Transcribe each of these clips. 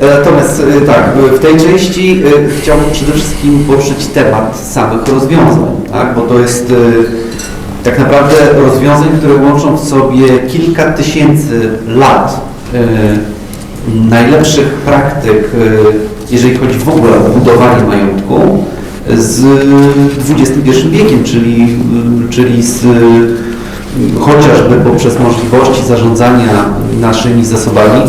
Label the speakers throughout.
Speaker 1: Natomiast e, tak, w tej części e, chciałbym przede wszystkim poruszyć temat samych rozwiązań, tak? bo to jest e, tak naprawdę rozwiązań, które łączą w sobie kilka tysięcy lat e, najlepszych praktyk, e, jeżeli chodzi w ogóle o budowanie majątku, z XXI wiekiem, czyli, e, czyli z chociażby poprzez możliwości zarządzania naszymi zasobami,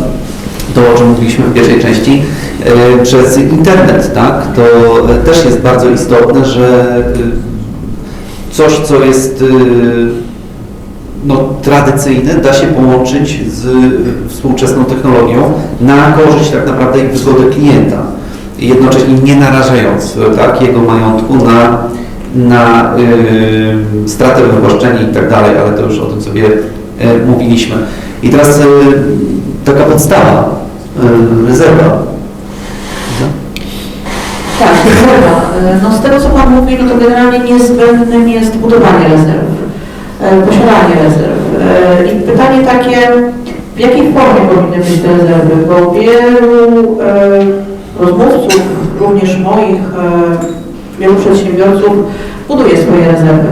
Speaker 1: to o czym mówiliśmy w pierwszej części, e, przez internet, tak? To e, też jest bardzo istotne, że e, coś, co jest no, tradycyjne, da się połączyć z współczesną technologią na korzyść tak naprawdę i wygodę klienta. Jednocześnie nie narażając tak, jego majątku na, na y, stratę wywłaszczenia i tak dalej, ale to już o tym sobie e, mówiliśmy. I teraz e, taka podstawa, rezerwa.
Speaker 2: Tak, rezerwa. No z tego co Pan mówi, no to generalnie niezbędnym jest budowanie rezerw, e, posiadanie rezerw. I pytanie takie, w jakiej formie powinny być te rezerwy? Bo wielu rozmówców, również moich, wielu przedsiębiorców buduje swoje rezerwy.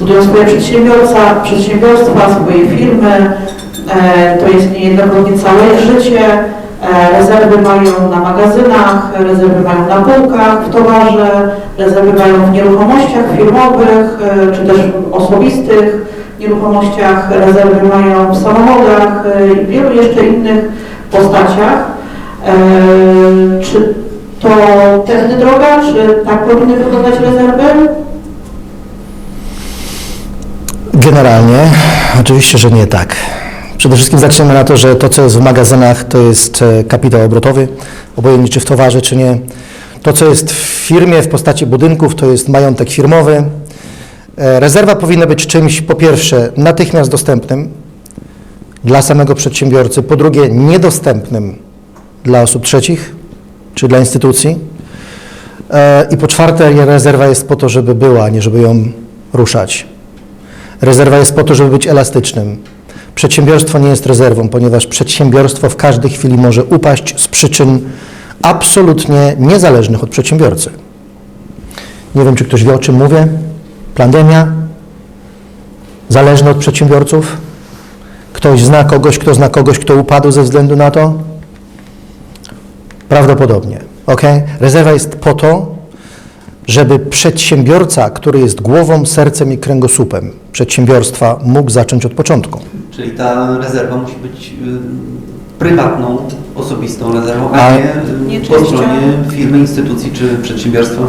Speaker 2: Budują swoje przedsiębiorstwa, swoje firmy. To jest niejednokrotnie całe życie. E, Rezerwy mają na magazynach, rezerwy mają na półkach, w towarze, rezerwy mają w nieruchomościach firmowych e, czy też osobistych nieruchomościach, rezerwy mają w samochodach e, i wielu jeszcze innych postaciach. Czy to tędy droga, czy tak powinny wyglądać rezerwy?
Speaker 3: Generalnie, oczywiście, że nie tak. Przede wszystkim zaczniemy na to, że to, co jest w magazynach, to jest e, kapitał obrotowy, obojętnie czy w towarze, czy nie. To, co jest w firmie w postaci budynków, to jest majątek firmowy. E, Rezerwa powinna być czymś, po pierwsze, natychmiast dostępnym dla samego przedsiębiorcy, po drugie, niedostępnym dla osób trzecich czy dla instytucji. E, I po czwarte, rezerwa jest po to, żeby była, a nie żeby ją ruszać. Rezerwa jest po to, żeby być elastycznym. Przedsiębiorstwo nie jest rezerwą, ponieważ przedsiębiorstwo w każdej chwili może upaść z przyczyn absolutnie niezależnych od przedsiębiorcy. Nie wiem, czy ktoś wie, o czym mówię. Pandemia, zależny od przedsiębiorców. Ktoś zna kogoś, kto zna kogoś, kto upadł ze względu na to? Prawdopodobnie. ok? Rezerwa jest po to, żeby przedsiębiorca, który jest głową, sercem i kręgosłupem przedsiębiorstwa, mógł zacząć od początku.
Speaker 1: Czyli ta rezerwa musi być y, prywatną, osobistą rezerwą, a
Speaker 3: A-
Speaker 1: nie,
Speaker 2: Nie
Speaker 1: y, po
Speaker 2: częścią-
Speaker 1: stronie firmy, instytucji czy przedsiębiorstwa.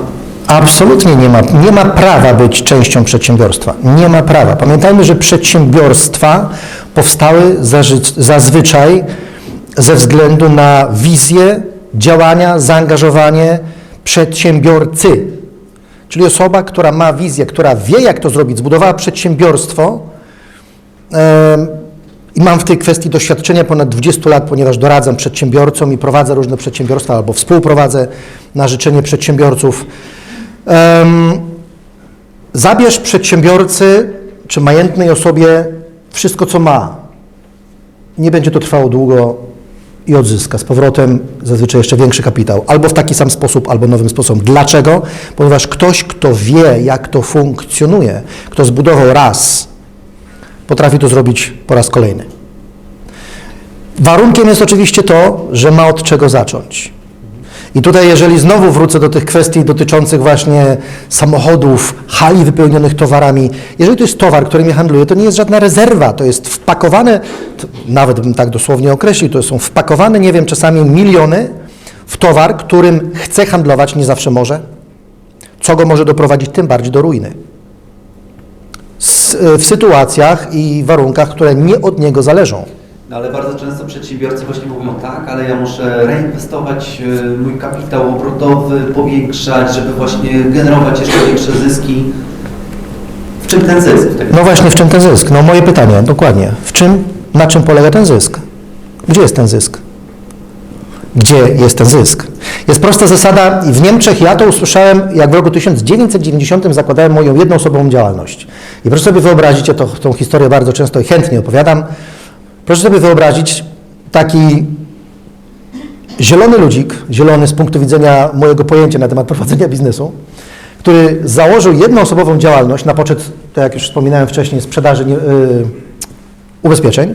Speaker 3: Absolutnie nie ma, nie ma prawa być częścią przedsiębiorstwa. Nie ma prawa. Pamiętajmy, że przedsiębiorstwa powstały zazwyczaj ze względu na wizję działania, zaangażowanie przedsiębiorcy. Czyli osoba, która ma wizję, która wie, jak to zrobić, zbudowała przedsiębiorstwo. I mam w tej kwestii doświadczenia ponad 20 lat, ponieważ doradzam przedsiębiorcom i prowadzę różne przedsiębiorstwa albo współprowadzę na życzenie przedsiębiorców. Zabierz przedsiębiorcy czy majętnej osobie wszystko, co ma. Nie będzie to trwało długo i odzyska z powrotem zazwyczaj jeszcze większy kapitał. Albo w taki sam sposób, albo nowym sposobem. Dlaczego? Ponieważ ktoś, kto wie, jak to funkcjonuje, kto zbudował raz, potrafi to zrobić po raz kolejny. Warunkiem jest oczywiście to, że ma od czego zacząć. I tutaj, jeżeli znowu wrócę do tych kwestii dotyczących właśnie samochodów, hali wypełnionych towarami, jeżeli to jest towar, którym ja handluję, to nie jest żadna rezerwa, to jest wpakowane, nawet bym tak dosłownie określił, to są wpakowane, nie wiem, czasami miliony w towar, którym chcę handlować, nie zawsze może, co go może doprowadzić tym bardziej do ruiny. S- w sytuacjach i warunkach, które nie od niego zależą.
Speaker 1: No, ale bardzo często przedsiębiorcy właśnie mówią tak, ale ja muszę reinwestować y, mój kapitał obrotowy, powiększać, żeby właśnie generować jeszcze większe zyski. W czym ten zysk? Tak
Speaker 3: No właśnie, w czym ten zysk? No moje pytanie, dokładnie. W czym, na czym polega ten zysk? Gdzie jest ten zysk? Gdzie jest ten zysk? Jest prosta zasada i w Niemczech ja to usłyszałem, jak w roku 1990 zakładałem moją jednoosobową działalność. I proszę sobie wyobrazić, ja to, tą historię bardzo często i chętnie opowiadam, proszę sobie wyobrazić taki zielony ludzik, zielony z punktu widzenia mojego pojęcia na temat prowadzenia biznesu, który założył jednoosobową działalność na poczet, tak jak już wspominałem wcześniej, sprzedaży nie, y, ubezpieczeń.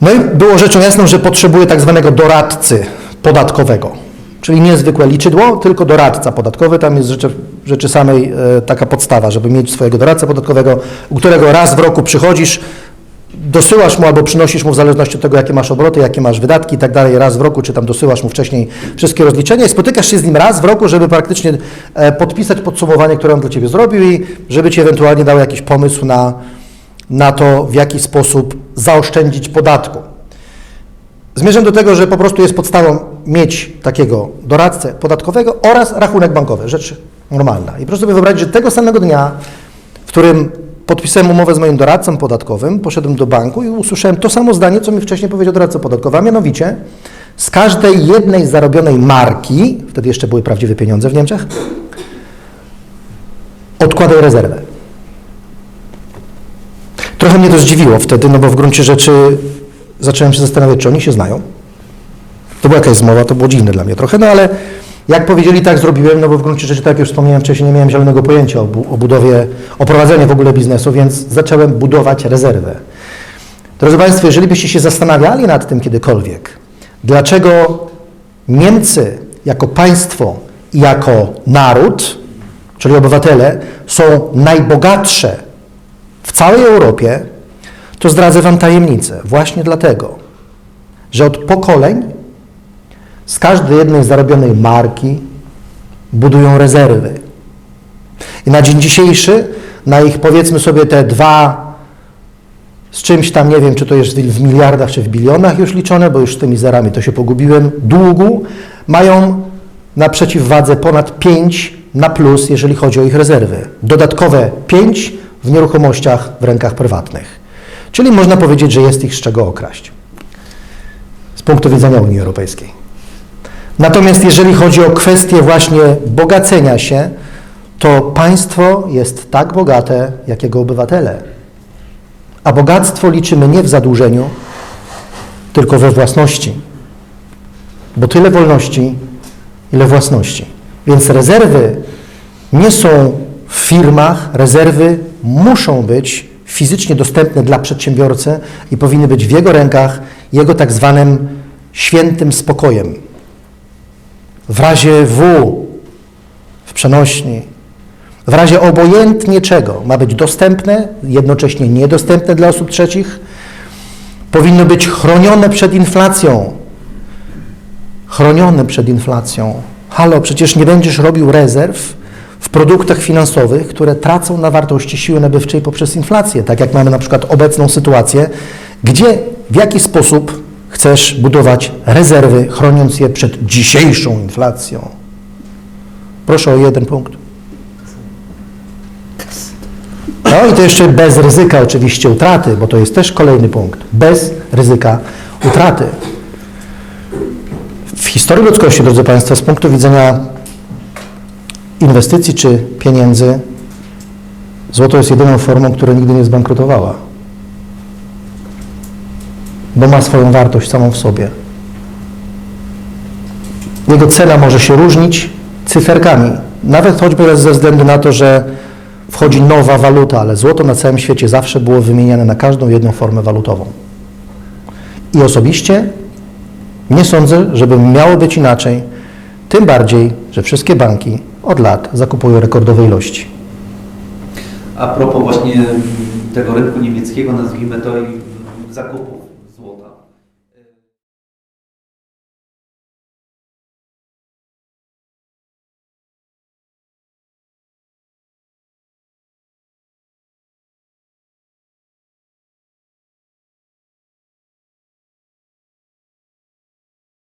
Speaker 3: No i było rzeczą jasną, że potrzebuje tak zwanego doradcy podatkowego, czyli niezwykłe liczydło, tylko doradca podatkowy. Tam jest rzeczy, rzeczy samej e, taka podstawa, żeby mieć swojego doradcę podatkowego, u którego raz w roku przychodzisz, dosyłasz mu albo przynosisz mu w zależności od tego, jakie masz obroty, jakie masz wydatki i tak dalej, raz w roku, czy tam dosyłasz mu wcześniej wszystkie rozliczenia i spotykasz się z nim raz w roku, żeby praktycznie e, podpisać podsumowanie, które on dla Ciebie zrobił i żeby Ci ewentualnie dał jakiś pomysł na, na to, w jaki sposób zaoszczędzić podatku. Zmierzam do tego, że po prostu jest podstawą mieć takiego doradcę podatkowego oraz rachunek bankowy, rzecz normalna. I proszę sobie wyobrazić, że tego samego dnia, w którym podpisałem umowę z moim doradcą podatkowym, poszedłem do banku i usłyszałem to samo zdanie, co mi wcześniej powiedział doradca podatkowy, a mianowicie z każdej jednej zarobionej marki, wtedy jeszcze były prawdziwe pieniądze w Niemczech, odkładaj rezerwę. Trochę mnie to zdziwiło wtedy, no bo w gruncie rzeczy zacząłem się zastanawiać, czy oni się znają. To była jakaś zmowa, to było dziwne dla mnie trochę, no ale jak powiedzieli, tak zrobiłem, no bo w gruncie rzeczy, tak jak już wspomniałem wcześniej, nie miałem zielonego pojęcia o, bu- o budowie, o prowadzeniu w ogóle biznesu, więc zacząłem budować rezerwę. Drodzy Państwo, jeżeli byście się zastanawiali nad tym kiedykolwiek, dlaczego Niemcy jako państwo i jako naród, czyli obywatele, są najbogatsze całej Europie, to zdradzę Wam tajemnicę. Właśnie dlatego, że od pokoleń z każdej jednej zarobionej marki budują rezerwy. I na dzień dzisiejszy, na ich powiedzmy sobie te dwa z czymś tam, nie wiem, czy to jest w miliardach, czy w bilionach już liczone, bo już z tymi zerami to się pogubiłem, długu, mają na przeciwwadze ponad 5 na plus, jeżeli chodzi o ich rezerwy. Dodatkowe 5 w nieruchomościach w rękach prywatnych. Czyli można powiedzieć, że jest ich z czego okraść. Z punktu widzenia Unii Europejskiej. Natomiast jeżeli chodzi o kwestię właśnie bogacenia się, to państwo jest tak bogate, jak jego obywatele. A bogactwo liczymy nie w zadłużeniu, tylko we własności. Bo tyle wolności, ile własności. Więc rezerwy nie są w firmach, rezerwy muszą być fizycznie dostępne dla przedsiębiorcy i powinny być w jego rękach, jego tak zwanym świętym spokojem. W razie W, w przenośni, w razie obojętnie czego ma być dostępne, jednocześnie niedostępne dla osób trzecich, powinno być chronione przed inflacją. Chronione przed inflacją. Halo, przecież nie będziesz robił rezerw w produktach finansowych, które tracą na wartości siły nabywczej poprzez inflację, tak jak mamy na przykład obecną sytuację, gdzie w jaki sposób chcesz budować rezerwy, chroniąc je przed dzisiejszą inflacją. Proszę o jeden punkt. No i to jeszcze bez ryzyka oczywiście utraty, bo to jest też kolejny punkt. Bez ryzyka utraty. W historii ludzkości, drodzy Państwo, z punktu widzenia inwestycji czy pieniędzy, złoto jest jedyną formą, która nigdy nie zbankrutowała. Bo ma swoją wartość samą w sobie. Jego cena może się różnić cyferkami, nawet choćby ze względu na to, że wchodzi nowa waluta, ale złoto na całym świecie zawsze było wymieniane na każdą jedną formę walutową. I osobiście nie sądzę, żeby miało być inaczej, tym bardziej, że wszystkie banki od lat zakupują rekordowe ilości.
Speaker 1: A propos właśnie tego rynku niemieckiego, nazwijmy to i złota.